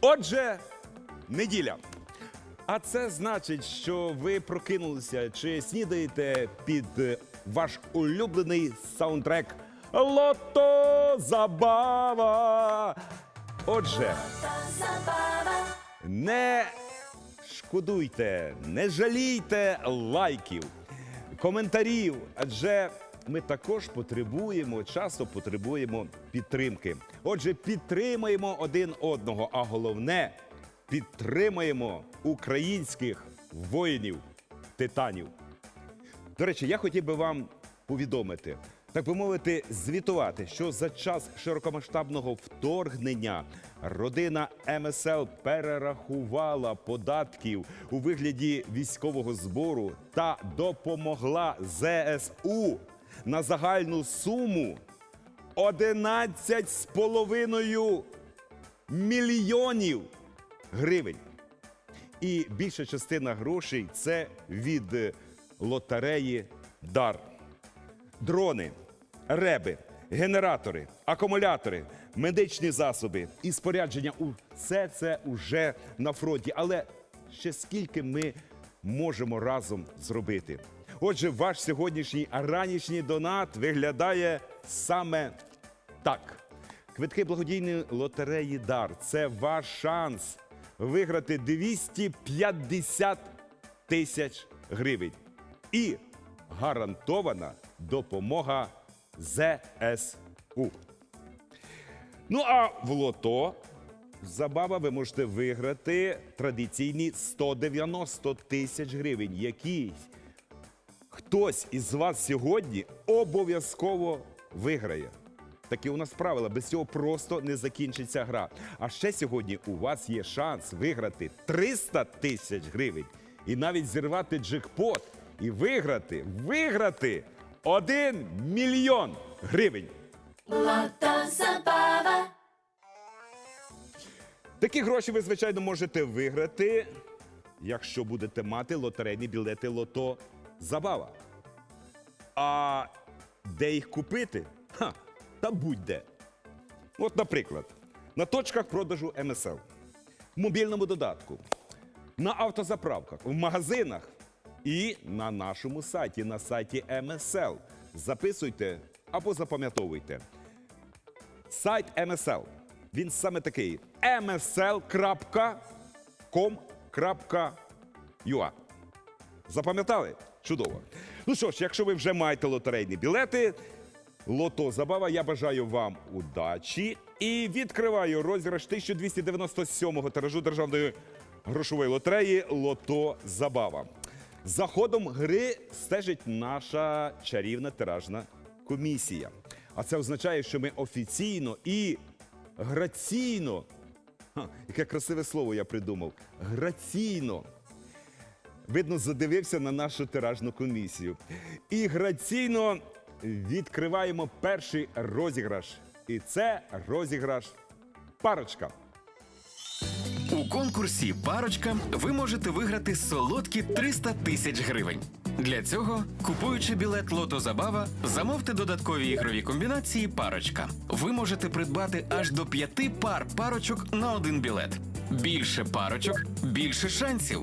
Отже, неділя. А це значить, що ви прокинулися чи снідаєте під ваш улюблений саундтрек Лото Забава. Отже, не шкодуйте, не жалійте лайків, коментарів, адже ми також потребуємо, часто потребуємо підтримки. Отже, підтримаємо один одного, а головне підтримаємо українських воїнів, титанів. До речі, я хотів би вам повідомити, так би мовити, звітувати, що за час широкомасштабного вторгнення родина МСЛ перерахувала податків у вигляді військового збору та допомогла ЗСУ на загальну суму 11,5 мільйонів гривень. І більша частина грошей це від лотереї Дар. Дрони, реби, генератори, акумулятори, медичні засоби і спорядження усе це уже на фронті. Але ще скільки ми можемо разом зробити? Отже, ваш сьогоднішній ранішній донат виглядає саме так. Квитки благодійної лотереї Дар це ваш шанс виграти 250 тисяч гривень. І гарантована допомога ЗСУ. Ну а в лото забава ви можете виграти традиційні 190 тисяч гривень, які хтось із вас сьогодні обов'язково виграє. Такі у нас правила, без цього просто не закінчиться гра. А ще сьогодні у вас є шанс виграти 300 тисяч гривень і навіть зірвати джекпот і виграти, виграти 1 мільйон гривень. Такі гроші ви, звичайно, можете виграти, якщо будете мати лотерейні білети Лото Забава. А де їх купити? Ха, та будь-де. От, наприклад, на точках продажу МСЛ, в мобільному додатку, на автозаправках, в магазинах і на нашому сайті, на сайті МСЛ. Записуйте або запам'ятовуйте. Сайт МСЛ. Він саме такий: msl.com.ua. Запам'ятали? Чудово. Ну що ж, якщо ви вже маєте лотерейні білети, лото забава, я бажаю вам удачі і відкриваю розіграш 1297-го тиражу державної грошової лотереї Лото Забава. За ходом гри стежить наша чарівна тиражна комісія. А це означає, що ми офіційно і граційно, ха, яке красиве слово я придумав, граційно видно, задивився на нашу тиражну комісію. І граційно відкриваємо перший розіграш. І це розіграш парочка. У конкурсі Парочка ви можете виграти солодкі 300 тисяч гривень. Для цього, купуючи білет Лото Забава, замовте додаткові ігрові комбінації Парочка. Ви можете придбати аж до п'яти пар парочок на один білет. Більше парочок, більше шансів.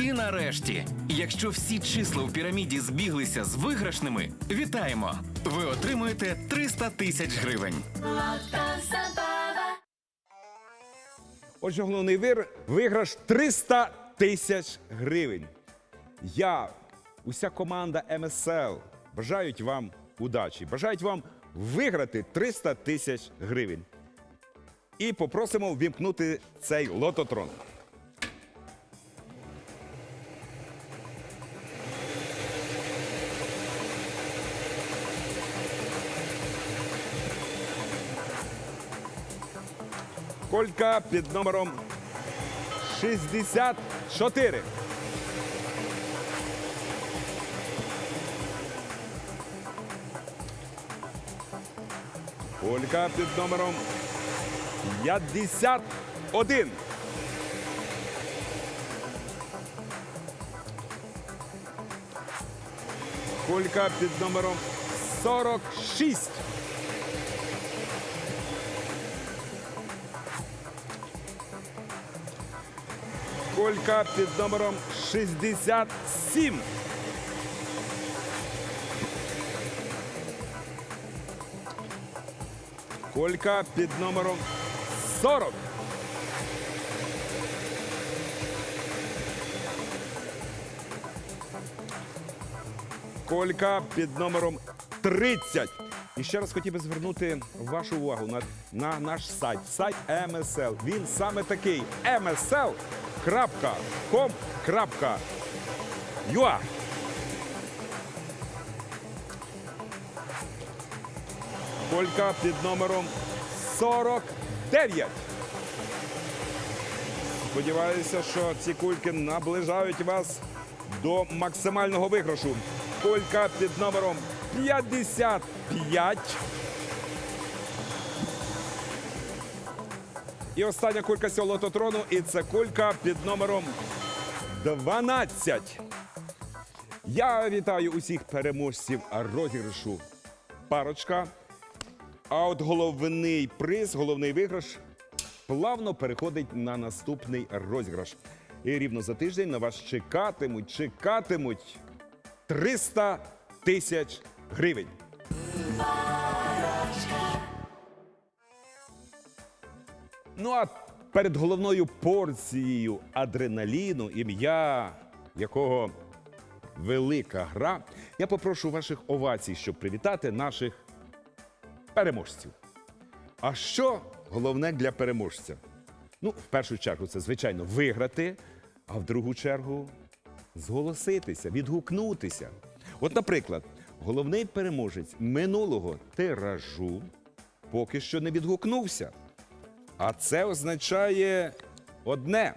І нарешті, якщо всі числа в піраміді збіглися з виграшними, вітаємо! Ви отримуєте 300 тисяч гривень. Отже, головний вир, виграш 300 тисяч гривень. Я, уся команда МСЛ бажають вам удачі, бажають вам виграти 300 тисяч гривень. І попросимо ввімкнути цей лототрон. Колька під номером 64. Колька під номером 51. Колька під номером 46. Колька під номером 67. Колька під номером 40. Колька під номером 30. І ще раз хотів би звернути вашу увагу на, на наш сайт, сайт MSL. Він саме такий msl.com.ua. Колька під номером 49. Сподіваюся, що ці кульки наближають вас до максимального виграшу. Колька під номером 55. І остання кулька цього лототрону, і це кулька під номером 12. Я вітаю усіх переможців розіграшу парочка. А от головний приз, головний виграш плавно переходить на наступний розіграш. І рівно за тиждень на вас чекатимуть, чекатимуть 300 тисяч гривень. Ну а перед головною порцією адреналіну, ім'я якого велика гра, я попрошу ваших овацій, щоб привітати наших переможців. А що головне для переможця? Ну, в першу чергу, це, звичайно, виграти, а в другу чергу зголоситися, відгукнутися. От, наприклад, головний переможець минулого тиражу поки що не відгукнувся. А це означає одне: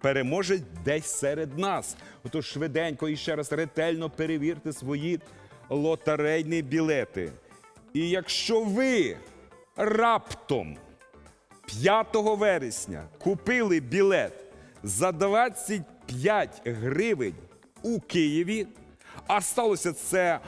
переможець десь серед нас. Отож швиденько і ще раз ретельно перевірте свої лотерейні білети. І якщо ви раптом 5 вересня купили білет за 25 гривень у Києві, а сталося це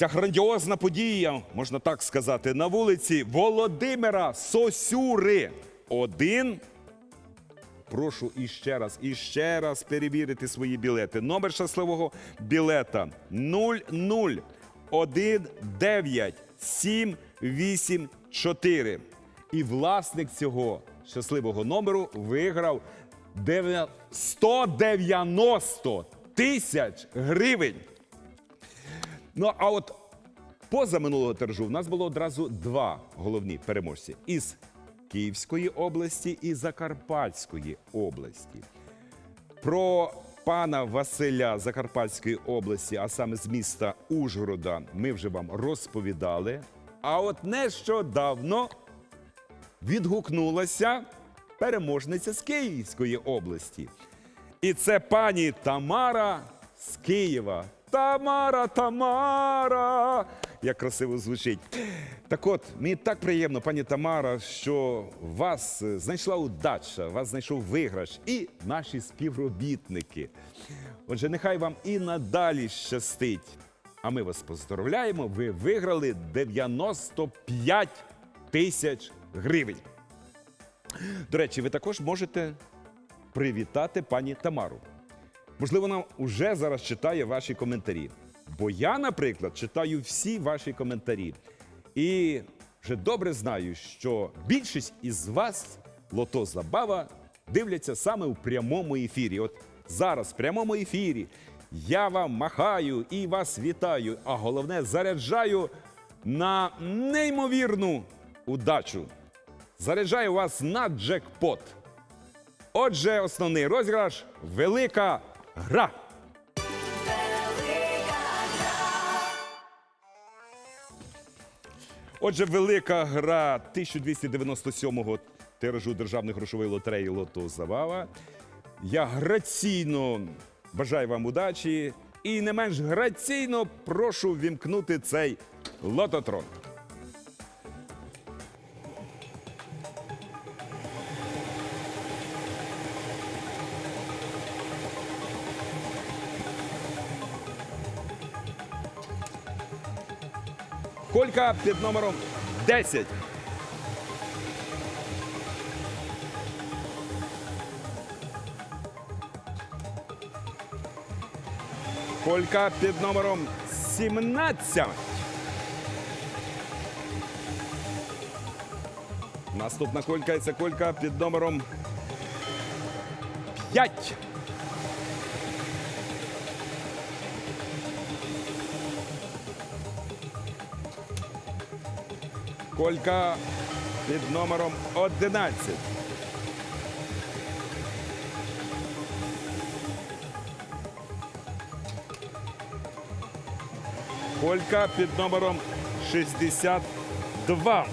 Ця грандіозна подія, можна так сказати, на вулиці Володимира Сосюри. Один. Прошу іще раз, іще раз перевірити свої білети. Номер щасливого білета 0019784. І власник цього щасливого номеру виграв 190 тисяч гривень. Ну а от поза минулого тиражу в нас було одразу два головні переможці із Київської області і Закарпатської області. Про пана Василя Закарпатської області, а саме з міста Ужгорода, ми вже вам розповідали. А от нещодавно відгукнулася переможниця з Київської області. І це пані Тамара з Києва. Тамара, Тамара! Як красиво звучить. Так от, мені так приємно, пані Тамара, що вас знайшла удача, вас знайшов виграш і наші співробітники. Отже, нехай вам і надалі щастить. А ми вас поздоровляємо. Ви виграли 95 тисяч гривень. До речі, ви також можете привітати пані Тамару. Можливо, вона вже зараз читає ваші коментарі. Бо я, наприклад, читаю всі ваші коментарі. І вже добре знаю, що більшість із вас лото забава дивляться саме у прямому ефірі. От зараз в прямому ефірі я вам махаю і вас вітаю, а головне заряджаю на неймовірну удачу. Заряджаю вас на джекпот. Отже, основний розіграш велика гра. Отже, велика гра 1297-го тиражу державної грошової лотереї Лото Забава. Я граційно бажаю вам удачі і не менш граційно прошу вімкнути цей лототрон. Колька під номером 10. Колька під номером 17. Наступна колька це колька під номером 5. Колька під номером 11. Колька під номером 62.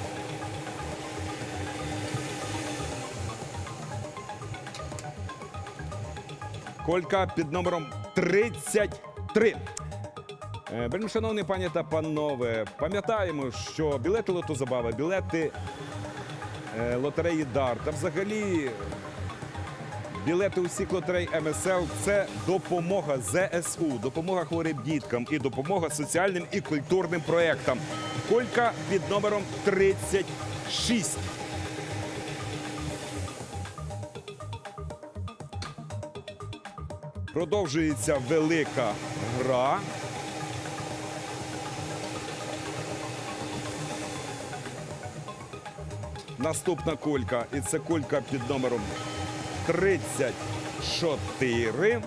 Колька під номером 33. Е, шановні пані та панове, пам'ятаємо, що білети лотозабава, білети е, лотереї Дар та взагалі білети усіх лотерей МСЛ це допомога ЗСУ, допомога хворим діткам і допомога соціальним і культурним проєктам. Колька під номером 36. Продовжується велика гра. Наступна колька, і це колька під номером 34.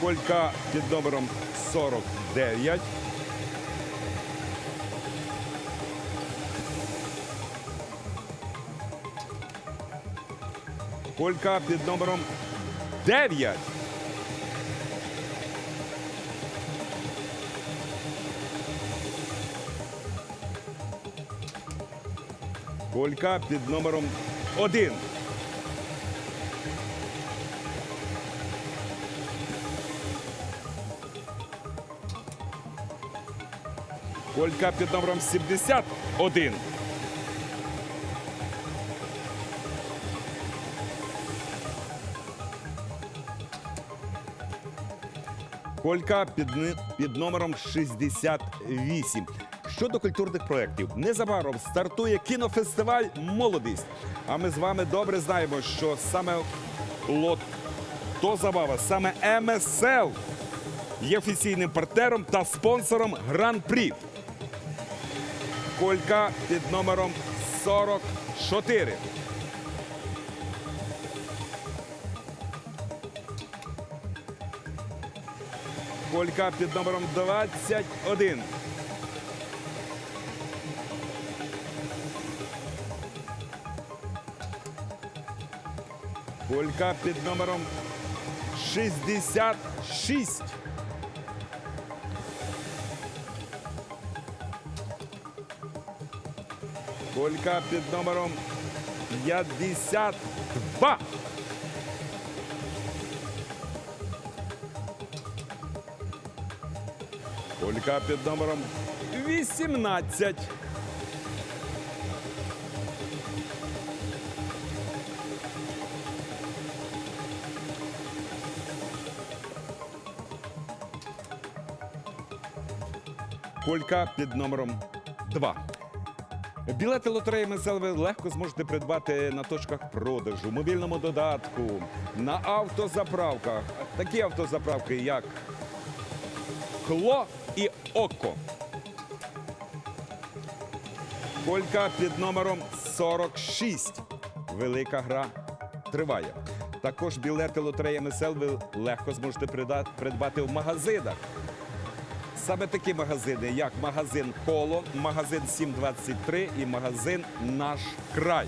Колька під номером 49. Колька під номером 9. Колька під номером 1. Колька під номером 71. Колька під, під номером 68. Щодо культурних проєктів, незабаром стартує кінофестиваль Молодість. А ми з вами добре знаємо, що саме то забава, саме МСЛ є офіційним партнером та спонсором Гран-прі. Колька під номером 44. Колька під номером 21. Колька під номером 66. Колька під номером 52. Колька під номером 18. Колька під номером 2. Білети лотереї ви легко зможете придбати на точках продажу, мобільному додатку, на автозаправках. Такі автозаправки, як Кло і Око. Колька під номером 46. Велика гра триває. Також білети лотереї МСЛ легко зможете придбати в магазинах. Саме такі магазини, як магазин Коло, магазин 723 і магазин Наш край.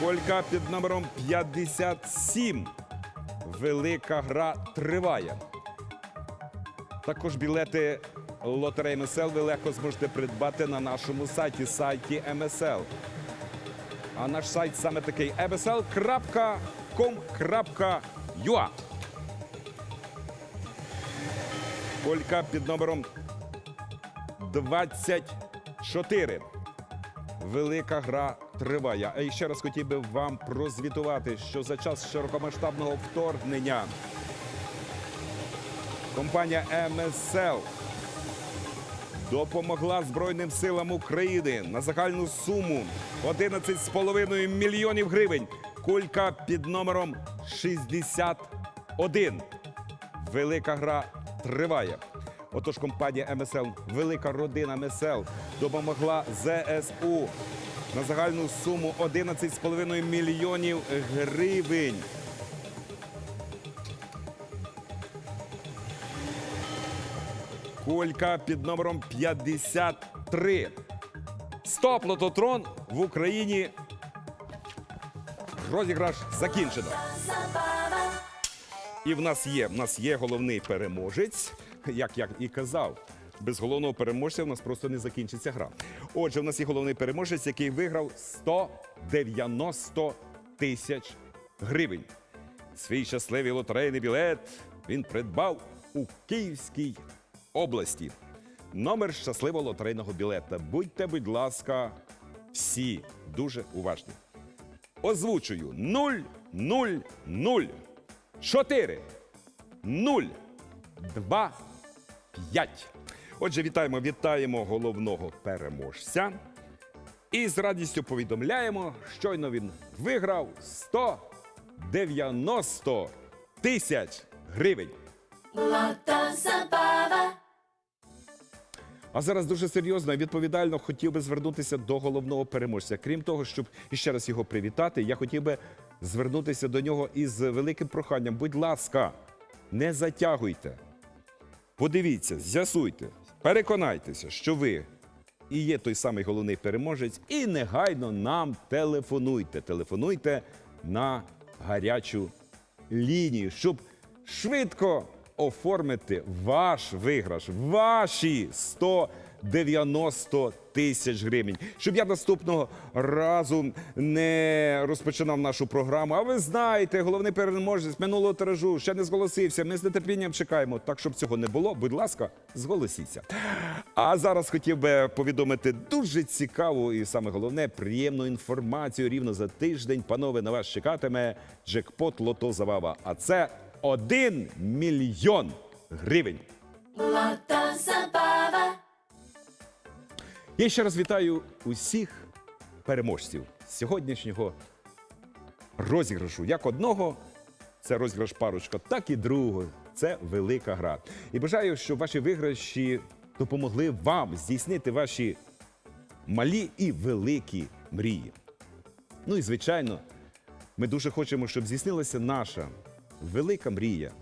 Колька під номером 57. Велика гра триває. Також білети лотереї МСЛ ви легко зможете придбати на нашому сайті, сайті МСЛ. А наш сайт саме такий msl.com.ua. Колька під номером 24. Велика гра триває. А ще раз хотів би вам прозвітувати, що за час широкомасштабного вторгнення компанія МСЛ допомогла Збройним силам України на загальну суму 11,5 мільйонів гривень. Кулька під номером 61. Велика гра триває. Отож, компанія МСЛ, велика родина МСЛ допомогла ЗСУ на загальну суму 11,5 мільйонів гривень. Колька під номером 53. Стоп, лототрон в Україні. Розіграш закінчено. І в нас є, в нас є головний переможець, як я і казав. Без головного переможця в нас просто не закінчиться гра. Отже, в нас є головний переможець, який виграв 190 тисяч гривень. Свій щасливий лотерейний білет він придбав у Київській області. Номер щасливого лотерейного білета. Будьте, будь ласка, всі дуже уважні. Озвучую 0, 0, 0, 4, 0, 2, 5. Отже, вітаємо, вітаємо головного переможця. І з радістю повідомляємо, щойно він виграв 190 тисяч гривень. Lota Zabava. А зараз дуже серйозно і відповідально хотів би звернутися до головного переможця. Крім того, щоб іще раз його привітати, я хотів би звернутися до нього із великим проханням. Будь ласка, не затягуйте. Подивіться, з'ясуйте, переконайтеся, що ви і є той самий головний переможець, і негайно нам телефонуйте. Телефонуйте на гарячу лінію, щоб швидко оформити ваш виграш, ваші 190 тисяч гривень. Щоб я наступного разу не розпочинав нашу програму. А ви знаєте, головний переможець минулого тиражу ще не зголосився. Ми з нетерпінням чекаємо. Так, щоб цього не було, будь ласка, зголосіться. А зараз хотів би повідомити дуже цікаву і саме головне приємну інформацію. Рівно за тиждень, панове, на вас чекатиме джекпот Лото Забава. А це 1 мільйон гривень. Lota Zabava. Я ще раз вітаю усіх переможців сьогоднішнього розіграшу. Як одного, це розіграш парочка, так і другого. Це велика гра. І бажаю, щоб ваші виграші допомогли вам здійснити ваші малі і великі мрії. Ну і звичайно, ми дуже хочемо, щоб здійснилася наша велика мрія.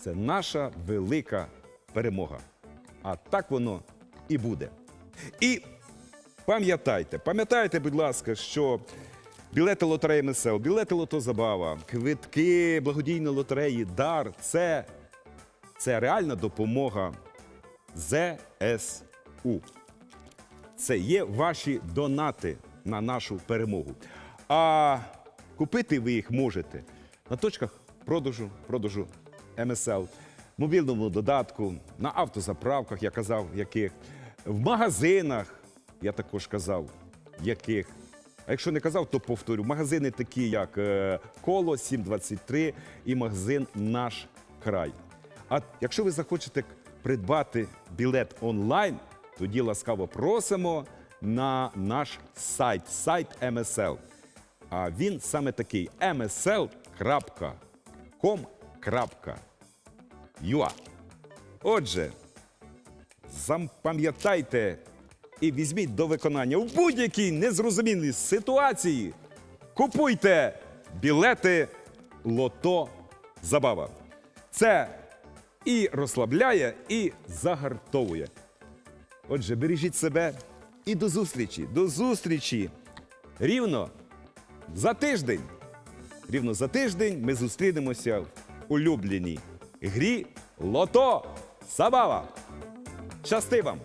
Це наша велика перемога. А так воно і буде. І пам'ятайте, пам'ятайте, будь ласка, що білети лотереї МСЛ, білети Лото Забава, квитки благодійної лотереї, дар це, це реальна допомога ЗСУ. Це є ваші донати на нашу перемогу. А купити ви їх можете на точках продажу, продажу МСЛ, мобільному додатку, на автозаправках, я казав, яких, в магазинах, я також казав, яких. А якщо не казав, то повторю. Магазини такі, як е, Коло 723 і магазин Наш край. А якщо ви захочете придбати білет онлайн, тоді ласкаво просимо на наш сайт, сайт МСЛ. А він саме такий msl.com.ua. Отже, запам'ятайте і візьміть до виконання в будь-якій незрозумілій ситуації. Купуйте білети Лото Забава. Це і розслабляє, і загартовує. Отже, бережіть себе і до зустрічі. До зустрічі. Рівно за тиждень. Рівно за тиждень ми зустрінемося в улюбленій грі Лото Забава. Щасти вам!